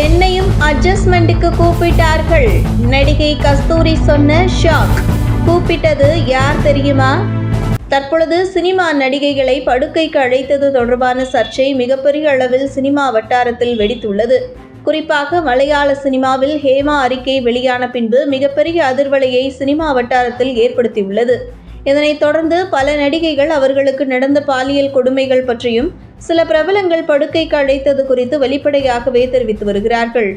என்னையும் அட்ஜஸ்ட்மெண்ட்டுக்கு கூப்பிட்டார்கள். நடிகை கஸ்தூரி சொன்ன ஷாக் கூப்பிட்டது யார் தெரியுமா? தற்பொழுது சினிமா நடிகைகளை படுக்கைக்கு அழைத்தது தொடர்பான சர்ச்சை மிகப்பெரிய அளவில் சினிமா வட்டாரத்தில் வெடித்துள்ளது. குறிப்பாக மலையாள சினிமாவில் ஹேமா அறிக்கை வெளியான பின்பு மிகப்பெரிய அதிர்வலையை சினிமா வட்டாரத்தில் ஏற்படுத்தியுள்ளது. இதனைத் தொடர்ந்து பல நடிகைகள் அவர்களுக்கு நடந்த பாலியல் கொடுமைகள் பற்றியும் சில பிரபலங்கள் படுக்கைக்கு அழைத்தது குறித்து வெளிப்படையாகவே தெரிவித்து வருகிறார்கள்.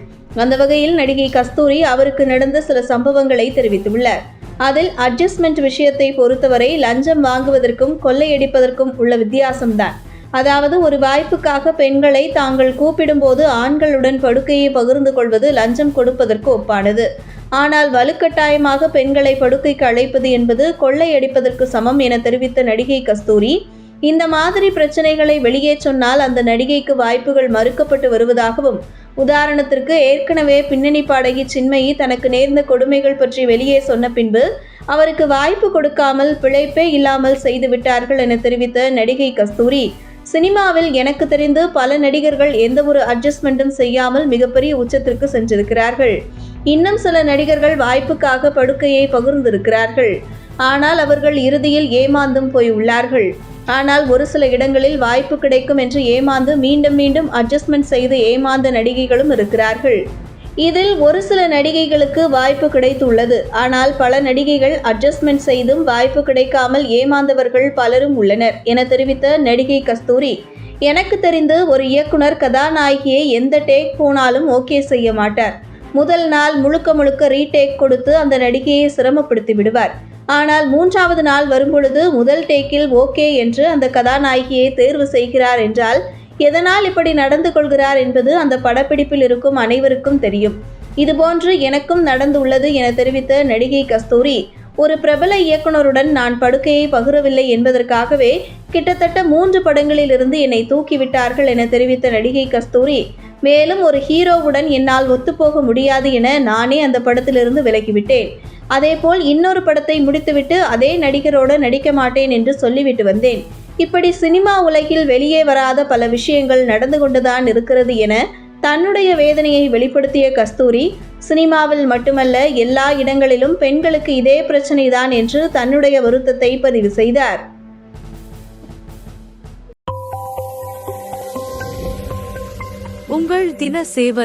அந்த வகையில் நடிகை கஸ்தூரி அவருக்கு நடந்த சில சம்பவங்களை தெரிவித்துள்ளார். அதில் அட்ஜஸ்ட்மெண்ட் விஷயத்தை பொறுத்தவரை லஞ்சம் வாங்குவதற்கும் கொள்ளையடிப்பதற்கும் உள்ள வித்தியாசம்தான். அதாவது ஒரு வாய்ப்புக்காக பெண்களை தாங்கள் கூப்பிடும்போது ஆண்களுடன் படுக்கையை பகிர்ந்து கொள்வது லஞ்சம் கொடுப்பதற்கு ஒப்பானது. ஆனால் வலுக்கட்டாயமாக பெண்களை படுக்கைக்கு அழைப்பது என்பது கொள்ளையடிப்பதற்கு சமம் என தெரிவித்த நடிகை கஸ்தூரி இந்த மாதிரி பிரச்சனைகளை வெளியே சொன்னால் அந்த நடிகைக்கு வாய்ப்புகள் மறுக்கப்பட்டு வருவதாகவும் உதாரணத்திற்கு ஏற்கனவே பின்னணி பாடகி சின்மயி தனக்கு நேர்ந்த கொடுமைகள் பற்றி வெளியே சொன்ன பின்பு அவருக்கு வாய்ப்பு கொடுக்காமல் பிழைப்பே இல்லாமல் செய்து விட்டார்கள் என தெரிவித்த நடிகை கஸ்தூரி சினிமாவில் எனக்கு தெரிந்து பல நடிகர்கள் எந்த ஒரு அட்ஜஸ்ட்மெண்ட்டும் செய்யாமல் மிகப்பெரிய உச்சத்திற்கு சென்றிருக்கிறார்கள். இன்னும் சில நடிகர்கள் வாய்ப்புக்காக படுக்கையை பகிர்ந்திருக்கிறார்கள். ஆனால் அவர்கள் இறுதியில் ஏமாந்தும் போய் உள்ளார்கள். ஆனால் ஒரு சில இடங்களில் வாய்ப்பு கிடைக்கும் என்று ஏமாந்து மீண்டும் மீண்டும் அட்ஜஸ்ட்மெண்ட் செய்து ஏமாந்த நடிகைகளும் இருக்கிறார்கள். இதில் ஒரு சில நடிகைகளுக்கு வாய்ப்பு கிடைத்துள்ளது. ஆனால் பல நடிகைகள் அட்ஜஸ்ட்மெண்ட் செய்தும் வாய்ப்பு கிடைக்காமல் ஏமாந்தவர்கள் பலரும் உள்ளனர் என தெரிவித்த நடிகை கஸ்தூரி எனக்கு தெரிந்து ஒரு இயக்குனர் கதாநாயகியை எந்த டேக் போனாலும் ஓகே செய்ய மாட்டார். முதல் நாள் முழுக்க முழுக்க ரீடேக் கொடுத்து அந்த நடிகையை சிரமப்படுத்தி விடுவார் ஆனால் மூன்றாவது நாள் வரும்பொழுது முதல் டேக்கில் ஓகே என்று அந்த கதாநாயகியை தேர்வு செய்கிறார் என்றால் எதனால் இப்படி நடந்து கொள்கிறார் என்பது அந்த படப்பிடிப்பில் இருக்கும் அனைவருக்கும் தெரியும். இதுபோன்று எனக்கும் நடந்துள்ளது என தெரிவித்த நடிகை கஸ்தூரி ஒரு பிரபல இயக்குனருடன் நான் படுக்கையை பகிரவில்லை என்பதற்காகவே கிட்டத்தட்ட மூன்று படங்களிலிருந்து என்னை தூக்கிவிட்டார்கள் என தெரிவித்த நடிகை கஸ்தூரி மேலும் ஒரு ஹீரோவுடன் என்னால் ஒத்துப்போக முடியாது என நானே அந்த படத்திலிருந்து விலகிவிட்டேன். அதேபோல் இன்னொரு படத்தை முடித்துவிட்டு அதே நடிகரோடு நடிக்க மாட்டேன் என்று சொல்லிவிட்டு வந்தேன். இப்படி சினிமா உலகில் வெளியே வராத பல விஷயங்கள் நடந்து கொண்டுதான் இருக்கிறது என தன்னுடைய வேதனையை வெளிப்படுத்திய கஸ்தூரி சினிமாவில் மட்டுமல்ல எல்லா இடங்களிலும் பெண்களுக்கு இதே பிரச்சனைதான் என்று தன்னுடைய வருத்தத்தை பதிவு செய்தார். உங்கள் தின சேவல்